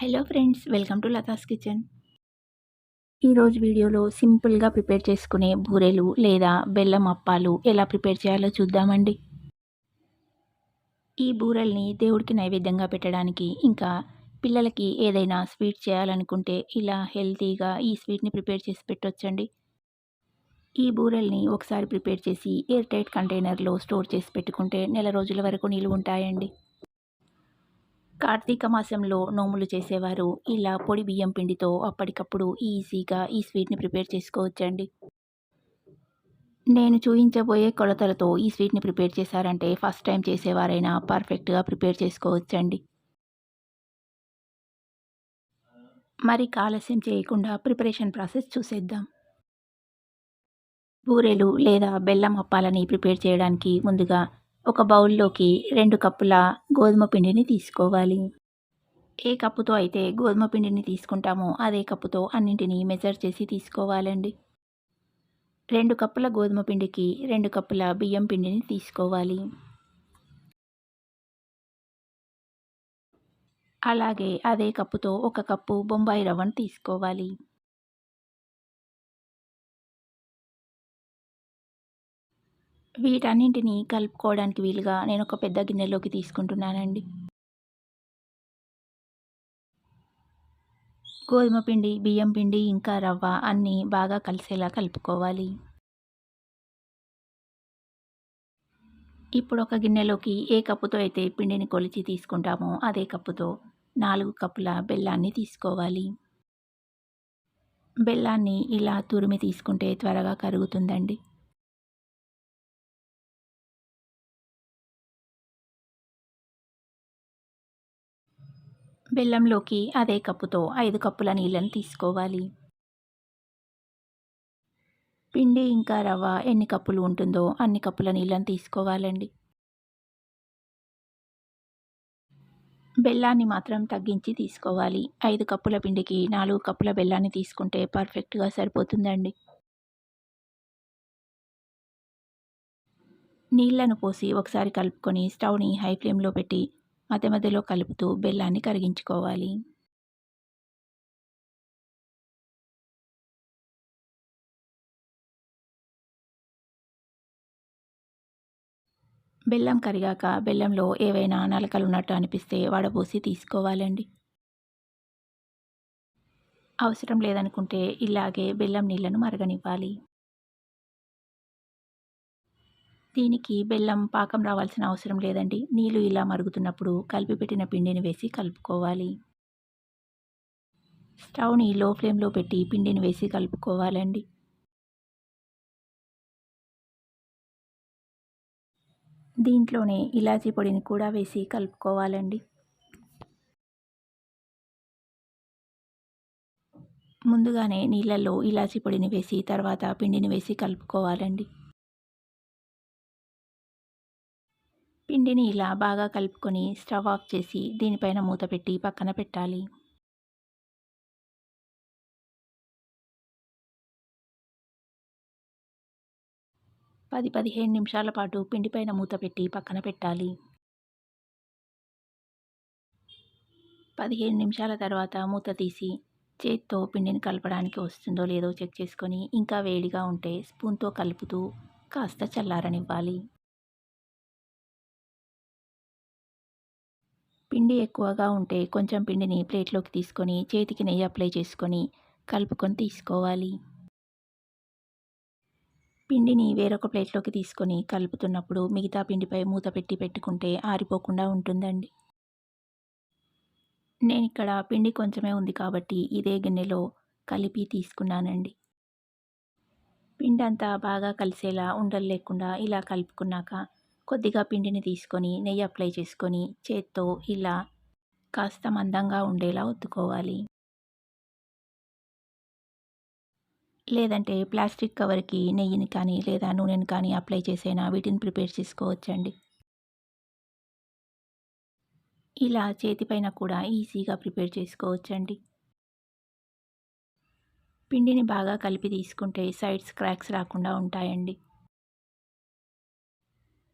Hello friends welcome to Latha's kitchen. ఈరోజు వీడియోలో సింపుల్గా ప్రిపేర్ చేసుకునే బూరెలు లేదా బెల్లం అప్పాలు ఎలా ప్రిపేర్ చేయాలో చూద్దామండి. ఈ బూరెల్ని దేవుడికి నైవేద్యంగా పెట్టడానికి ఇంకా పిల్లలకి ఏదైనా స్వీట్ చేయాలనుకుంటే ఇలా హెల్తీగా ఈ స్వీట్ని ప్రిపేర్ చేసి పెట్టొచ్చండి. ఈ బూరెల్ని ఒకసారి ప్రిపేర్ చేసి ఎయిర్ టైట్ కంటైనర్లో స్టోర్ చేసి పెట్టుకుంటే నెల రోజుల వరకు నిలువ ఉంటాయండి. కార్తీక మాసంలో నోములు చేసేవారు. ఇలా పొడి బియ్యం పిండితో అప్పటికప్పుడు ఈజీగా ఈ స్వీట్ని ప్రిపేర్ చేసుకోవచ్చండి. నేను చూపించబోయే కొలతలతో ఈ స్వీట్ని ప్రిపేర్ చేశారంటే ఫస్ట్ టైం చేసేవారైనా పర్ఫెక్ట్గా ప్రిపేర్ చేసుకోవచ్చండి. మరి ఆలస్యం చేయకుండా ప్రిపరేషన్ ప్రాసెస్ చూసేద్దాం. బూరెలు లేదా బెల్లం అప్పాలని ప్రిపేర్ చేయడానికి ముందుగా ఒక బౌల్లోకి రెండు కప్పుల గోధుమ పిండిని తీసుకోవాలి. ఏ కప్పుతో అయితే గోధుమ పిండిని తీసుకుంటామో అదే కప్పుతో అన్నింటినీ మెజర్ చేసి తీసుకోవాలండి. రెండు కప్పుల గోధుమ పిండికి రెండు కప్పుల బియ్యం పిండిని తీసుకోవాలి. అలాగే అదే కప్పుతో ఒక కప్పు బొంబాయి రవ్వను తీసుకోవాలి. వీటన్నింటినీ కలుపుకోవడానికి వీలుగా నేను ఒక పెద్ద గిన్నెలోకి తీసుకుంటున్నానండి. గోధుమ పిండి బియ్యం పిండి ఇంకా రవ్వ అన్నీ బాగా కలిసేలా కలుపుకోవాలి. ఇప్పుడు ఒక గిన్నెలోకి ఏ కప్పుతో అయితే పిండిని కొలిచి తీసుకుంటామో అదే కప్పుతో నాలుగు కప్పుల బెల్లాన్ని తీసుకోవాలి. బెల్లాన్ని ఇలా తురిమి తీసుకుంటే త్వరగా కరుగుతుందండి. బెల్లంలోకి అదే కప్పుతో ఐదు కప్పుల నీళ్ళని తీసుకోవాలి. పిండి ఇంకా రవ్వ ఎన్ని కప్పులు ఉంటుందో అన్ని కప్పుల నీళ్ళని తీసుకోవాలండి. బెల్లాన్ని మాత్రం తగ్గించి తీసుకోవాలి. ఐదు కప్పుల పిండికి నాలుగు కప్పుల బెల్లాన్ని తీసుకుంటే పర్ఫెక్ట్గా సరిపోతుందండి. నీళ్ళను పోసి ఒకసారి కలుపుకొని స్టవ్ని హై ఫ్లేమ్లో పెట్టి మధ్య మధ్యలో కలుపుతూ బెల్లాన్ని కరిగించుకోవాలి. బెల్లం కరిగాక బెల్లంలో ఏవైనా నలకలు ఉన్నట్టు అనిపిస్తే వడబోసి తీసుకోవాలండి. అవసరం లేదనుకుంటే ఇలాగే బెల్లం నీళ్ళను మరగనివ్వాలి. దీనికి బెల్లం పాకం రావాల్సిన అవసరం లేదండి. నీళ్ళు ఇలా మరుగుతున్నప్పుడు కలిపి పెట్టిన పిండిని వేసి కలుపుకోవాలి. స్టవ్ని లో ఫ్లేమ్లో పెట్టి పిండిని వేసి కలుపుకోవాలండి. దీంట్లోనే ఇలాచీ పొడిని కూడా వేసి కలుపుకోవాలండి. ముందుగానే నీళ్ళల్లో ఇలాచీ పొడిని వేసి తర్వాత పిండిని వేసి కలుపుకోవాలండి. పిండిని ఇలా బాగా కలుపుకొని స్టవ్ ఆఫ్ చేసి దీనిపైన మూత పెట్టి పక్కన పెట్టాలి. పది పదిహేను నిమిషాల పాటు పిండిపైన మూత పెట్టి పక్కన పెట్టాలి. పదిహేను నిమిషాల తర్వాత మూత తీసి చేత్తో పిండిని కలపడానికి వస్తుందో లేదో చెక్ చేసుకొని ఇంకా వేడిగా ఉంటే స్పూన్తో కలుపుతూ కాస్త చల్లారనివ్వాలి. పిండి ఎక్కువగా ఉంటే కొంచెం పిండిని ప్లేట్లోకి తీసుకొని చేతికి నెయ్యి అప్లై చేసుకొని కలుపుకొని తీసుకోవాలి. పిండిని వేరొక ప్లేట్లోకి తీసుకొని కలుపుతున్నప్పుడు మిగతా పిండిపై మూత పెట్టి పెట్టుకుంటే ఆరిపోకుండా ఉంటుందండి. నేను ఇక్కడ పిండి కొంచెమే ఉంది కాబట్టి ఇదే గిన్నెలో కలిపి తీసుకున్నానండి. పిండి అంతా బాగా కలిసేలా ఉండలు లేకుండా ఇలా కలుపుకున్నాక కొద్దిగా పిండిని తీసుకొని నెయ్యి అప్లై చేసుకొని చేత్తో ఇలా కాస్త మందంగా ఉండేలా ఒత్తుకోవాలి. లేదంటే ప్లాస్టిక్ కవర్కి నెయ్యిని కానీ లేదా నూనెని కానీ అప్లై చేసైనా వీటిని ప్రిపేర్ చేసుకోవచ్చండి. ఇలా చేతిపైన కూడా ఈజీగా ప్రిపేర్ చేసుకోవచ్చండి. పిండిని బాగా కలిపి తీసుకుంటే సైడ్స్ క్రాక్స్ రాకుండా ఉంటాయండి.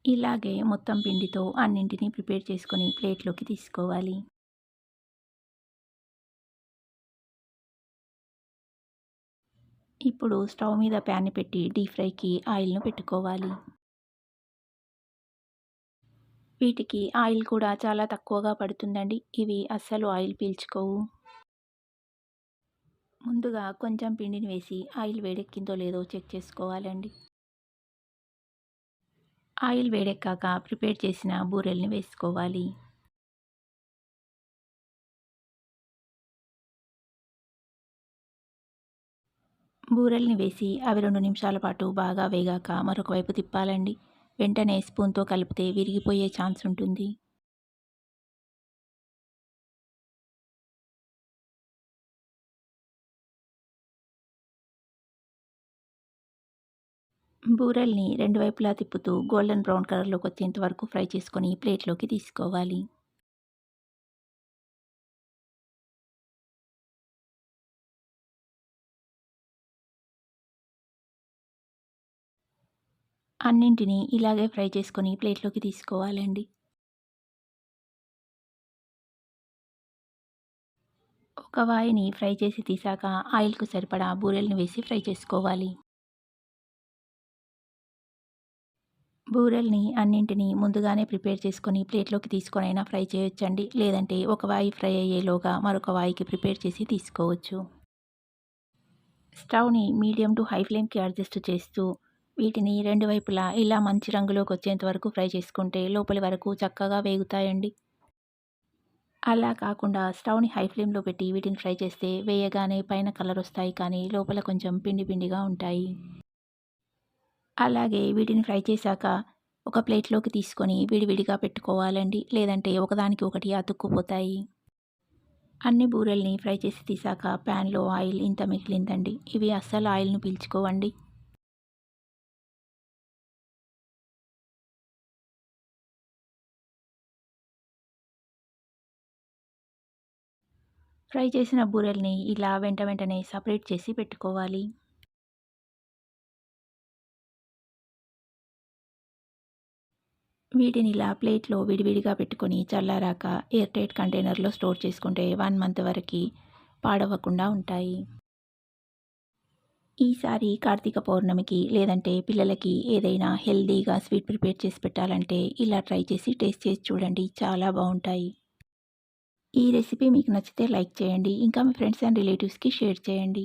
ఇలాగే మొత్తం పిండితో అన్నింటినీ ప్రిపేర్ చేసుకొని ప్లేట్లోకి తీసుకోవాలి. ఇప్పుడు స్టవ్ మీద ప్యాన్ పెట్టి డీప్ ఫ్రైకి ఆయిల్ను పెట్టుకోవాలి. వీటికి ఆయిల్ కూడా చాలా తక్కువగా పడుతుందండి. ఇవి అస్సలు ఆయిల్ పీల్చుకోవు. ముందుగా కొంచెం పిండిని వేసి ఆయిల్ వేడెక్కిందో లేదో చెక్ చేసుకోవాలండి. ఆయిల్ వేడెక్కాక ప్రిపేర్ చేసిన బూరెల్ని వేసుకోవాలి. బూరెల్ని వేసి అవి రెండు నిమిషాల పాటు బాగా వేగాక మరొక వైపు తిప్పాలండి. వెంటనే స్పూన్తో కలిపితే విరిగిపోయే ఛాన్స్ ఉంటుంది. బూరెల్ని రెండు వైపులా తిప్పుతూ గోల్డెన్ బ్రౌన్ కలర్లోకి వచ్చేంత వరకు ఫ్రై చేసుకొని ప్లేట్లోకి తీసుకోవాలి. అన్నింటినీ ఇలాగే ఫ్రై చేసుకొని ప్లేట్లోకి తీసుకోవాలండి. ఒక వాయిని ఫ్రై చేసి తీసాక ఆయిల్కు సరిపడా బూరెల్ని వేసి ఫ్రై చేసుకోవాలి. బూరెల్ని అన్నింటినీ ముందుగానే ప్రిపేర్ చేసుకొని ప్లేట్లోకి తీసుకొని అయినా ఫ్రై చేయొచ్చండి. లేదంటే ఒక వాయి ఫ్రై అయ్యేలోగా మరొక వాయికి ప్రిపేర్ చేసి తీసుకోవచ్చు. స్టవ్ని మీడియం టు హై ఫ్లేమ్కి అడ్జస్ట్ చేస్తూ వీటిని రెండు వైపులా ఇలా మంచి రంగులోకి వచ్చేంత వరకు ఫ్రై చేసుకుంటే లోపలి వరకు చక్కగా వేగుతాయండి. అలా కాకుండా స్టవ్ని హై ఫ్లేమ్లో పెట్టి వీటిని ఫ్రై చేస్తే వేయగానే పైన కలర్ వస్తాయి కానీ లోపల కొంచెం పిండి పిండిగా ఉంటాయి. అలాగే వీటిని ఫ్రై చేశాక ఒక ప్లేట్లోకి తీసుకొని విడివిడిగా పెట్టుకోవాలండి. లేదంటే ఒకదానికి ఒకటి అతుక్కుపోతాయి. అన్ని బూరెల్ని ఫ్రై చేసి తీసాక ప్యాన్లో ఆయిల్ ఇంత మిగిలిందండి. ఇవి అస్సలు ఆయిల్ను పీల్చుకోవండి. ఫ్రై చేసిన బూరెల్ని ఇలా వెంట వెంటనే సపరేట్ చేసి పెట్టుకోవాలి. వీటిని ఇలా ప్లేట్లో విడివిడిగా పెట్టుకొని చల్లారాక ఎయిర్ టైట్ కంటైనర్లో స్టోర్ చేసుకుంటే వన్ మంత్ వరకు పాడవకుండా ఉంటాయి. ఈసారి కార్తీక పౌర్ణమికి లేదంటే పిల్లలకి ఏదైనా హెల్దీగా స్వీట్ ప్రిపేర్ చేసి పెట్టాలంటే ఇలా ట్రై చేసి టేస్ట్ చేసి చూడండి చాలా బాగుంటాయి. ఈ రెసిపీ మీకు నచ్చితే లైక్ చేయండి ఇంకా మీ ఫ్రెండ్స్ అండ్ రిలేటివ్స్కి షేర్ చేయండి.